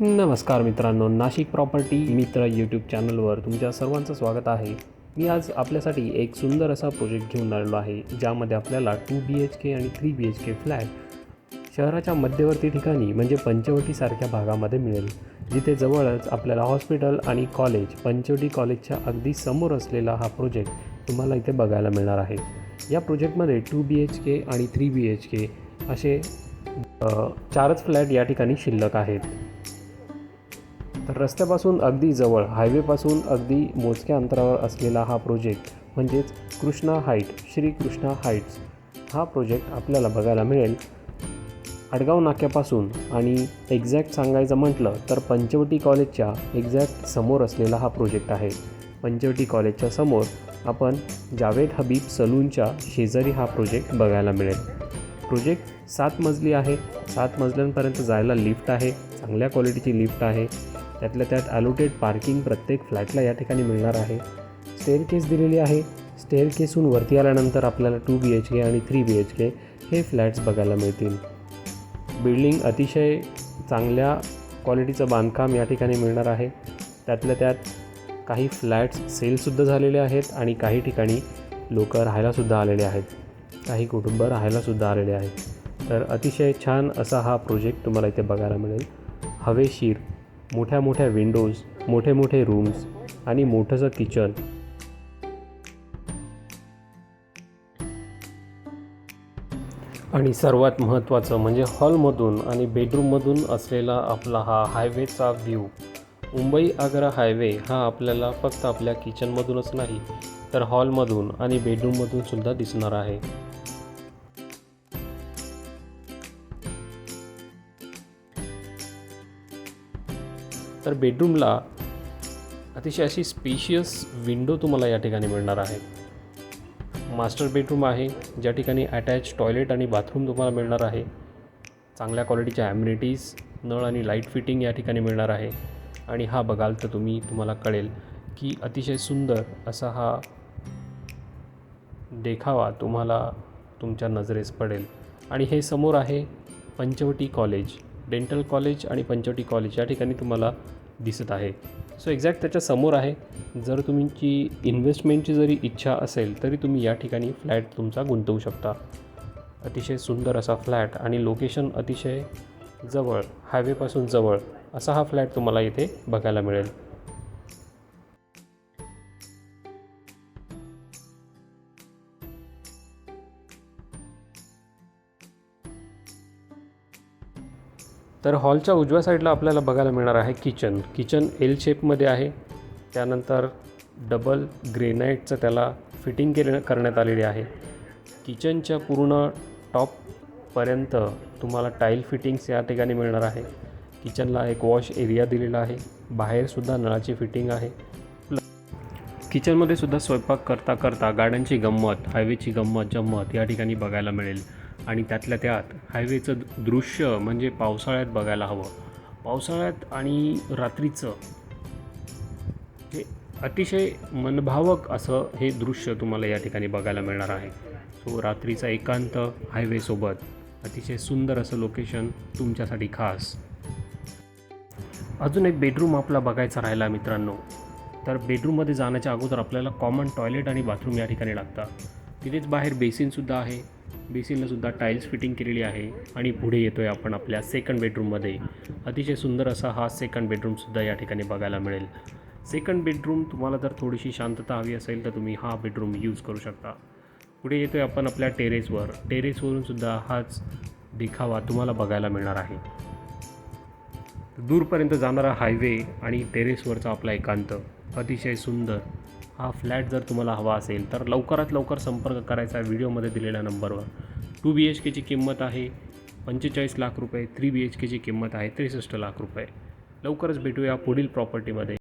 नमस्कार मित्रांनो नाशिक प्रॉपर्टी मित्र यूट्यूब चॅनलवर तुमच्या सर्वांचं स्वागत आहे. मी आज आपल्यासाठी एक सुंदर असा प्रोजेक्ट घेऊन आलेलो आहे ज्यामध्ये आपल्याला टू बी एच के आणि three B H K flat शहराच्या मध्यवर्ती ठिकाणी म्हणजे पंचवटीसारख्या भागामध्ये मिळेल. जिथे जवळच आपल्याला हॉस्पिटल आणि कॉलेज पंचवटी कॉलेजच्या अगदी समोर असलेला हा प्रोजेक्ट तुम्हाला इथे बघायला मिळणार आहे. या प्रोजेक्टमध्ये टू बी एच के आणि थ्री बी एच के असे चारच फ्लॅट या ठिकाणी शिल्लक आहेत. तर रस्त्यापासून अगदी जवळ हायवेपासून अगदी मोजक्या अंतरावर असलेला हा प्रोजेक्ट म्हणजेच कृष्णा हाईट श्री कृष्णा हाईट्स हा प्रोजेक्ट आपल्याला बघायला मिळेल. आडगाव नाक्यापासून आणि एक्झॅक्ट सांगायचं म्हटलं तर पंचवटी कॉलेजच्या एक्झॅक्ट समोर असलेला हा प्रोजेक्ट आहे. पंचवटी कॉलेजच्या समोर आपण जावेद हबीब सलूनच्या शेजारी हा प्रोजेक्ट बघायला मिळेल. प्रोजेक्ट सात मजली आहे. सात मजल्यांपर्यंत जायला लिफ्ट आहे. चांगल्या क्वालिटीची लिफ्ट आहे. त्यातल्या त्यात ॲलोटेड पार्किंग प्रत्येक फ्लॅटला या ठिकाणी मिळणार आहे. स्टेअर केस दिलेली आहे. स्टेअर केसून वरती आल्यानंतर आपल्याला टू बी एच के आणि थ्री बी एच के हे फ्लॅट्स बघायला मिळतील. बिल्डिंग अतिशय चांगल्या क्वालिटीचं बांधकाम या ठिकाणी मिळणार आहे. त्यातल्या त्यात काही फ्लॅट्स सेलसुद्धा झालेले आहेत आणि काही ठिकाणी लोक राहायलासुद्धा आलेले आहेत. काही कुटुंब राहायलासुद्धा आलेले आहेत. तर अतिशय छान असा हा प्रोजेक्ट तुम्हाला इथे बघायला मिळेल. हवेशीर मोठ्या मोठ्या विंडोज मोठे मोठे रूम्स आणि मोठंसं किचन आणि सर्वात महत्त्वाचं म्हणजे हॉलमधून आणि बेडरूममधून असलेला आपला हा हायवेचा व्ह्यू मुंबई आग्रा हायवे हा आपल्याला फक्त आपल्या किचनमधूनच नाही तर हॉलमधून आणि बेडरूममधून सुद्धा दिसणार आहे. तर बेडरूमला अतिशय अशी स्पेशियस विंडो तुम्हाला या ठिकाणी मिळणार आहे. मास्टर बेडरूम आहे ज्या ठिकाणी अटॅच टॉयलेट आणि बाथरूम तुम्हाला मिळणार आहे. चांगल्या क्वालिटीच्या ॲम्युनिटीज नळ आणि लाइट फिटिंग या ठिकाणी मिळणार आहे. आणि हा बघाल तर तुम्ही तुम्हाला कळेल की अतिशय सुंदर असा हा देखावा तुम्हाला तुमच्या नजरेस पडेल. आणि हे समोर आहे पंचवटी कॉलेज डेंटल कॉलेज आणि पंचवटी कॉलेज या ठिकाणी तुम्हाला दिसत आहे. सो एक्झॅक्ट त्याच्यासमोर आहे. जर तुमची इन्व्हेस्टमेंटची जरी इच्छा असेल तरी तुम्ही या ठिकाणी फ्लॅट तुमचा गुंतवू शकता. अतिशय सुंदर असा फ्लॅट आणि लोकेशन अतिशय जवळ हायवेपासून जवळ असा हा फ्लॅट तुम्हाला इथे बघायला मिळेल. तर हॉलच्या उजव्या साईडला आपल्याला बघायला मिळणार आहे किचन. किचन एल शेपमध्ये आहे. त्यानंतर डबल ग्रेनाईटचं त्याला फिटिंग केले करण्यात आलेली आहे. किचनच्या पूर्ण टॉपपर्यंत तुम्हाला टाईल फिटिंग्स या ठिकाणी मिळणार आहे. किचनला एक वॉश एरिया दिलेला आहे. बाहेरसुद्धा नळाची फिटिंग आहे. किचनमध्ये सुद्धा स्वयंपाक करता करता गाड्यांची गंमत हायवेची गंमत जम्मत या ठिकाणी बघायला मिळेल. आणि त्यातल्या त्यात हायवेचं दृश्य म्हणजे पावसाळ्यात बघायला हवं. पावसाळ्यात आणि रात्रीचं हे अतिशय मनभावक असं हे दृश्य तुम्हाला या ठिकाणी बघायला मिळणार आहे. सो रात्रीचा एकांत हायवेसोबत अतिशय सुंदर असं लोकेशन तुमच्यासाठी खास. अजून एक बेडरूम आपला बघायचा राहिला मित्रांनो. तर बेडरूममध्ये जाण्याच्या अगोदर आपल्याला कॉमन टॉयलेट आणि बाथरूम या ठिकाणी लागतात. तिथेच बाहेर बेसिनसुद्धा आहे. बेसिनलासुद्धा टाईल्स फिटिंग केलेली आहे आणि पुढे येतो आहे आपण आपल्या सेकंड बेडरूममध्ये अतिशय सुंदर असा हा सेकंड बेडरूमसुद्धा या ठिकाणी बघायला मिळेल. सेकंड बेडरूम तुम्हाला जर थोडीशी शांतता हवी असेल तर तुम्ही हा बेडरूम यूज करू शकता. पुढे येतो आहे आपण आपल्या टेरेसवर टेरेसवरूनसुद्धा हाच देखावा तुम्हाला बघायला मिळणार आहे. दूरपर्यंत जाणारा हायवे आणि टेरेसवरचा आपला एकांत. अतिशय सुंदर. हा फ्लॅट जर तुम्हाला हवा असेल तर लवकरात लवकर संपर्क करायचा व्हिडिओमध्ये दिलेल्या नंबरवर. टू बी एच केची किंमत आहे पंचेचाळीस लाख रुपये थ्री बी एच केची किंमत आहे त्रेसष्ट लाख रुपये. लवकरच भेटूया पुढील प्रॉपर्टीमध्ये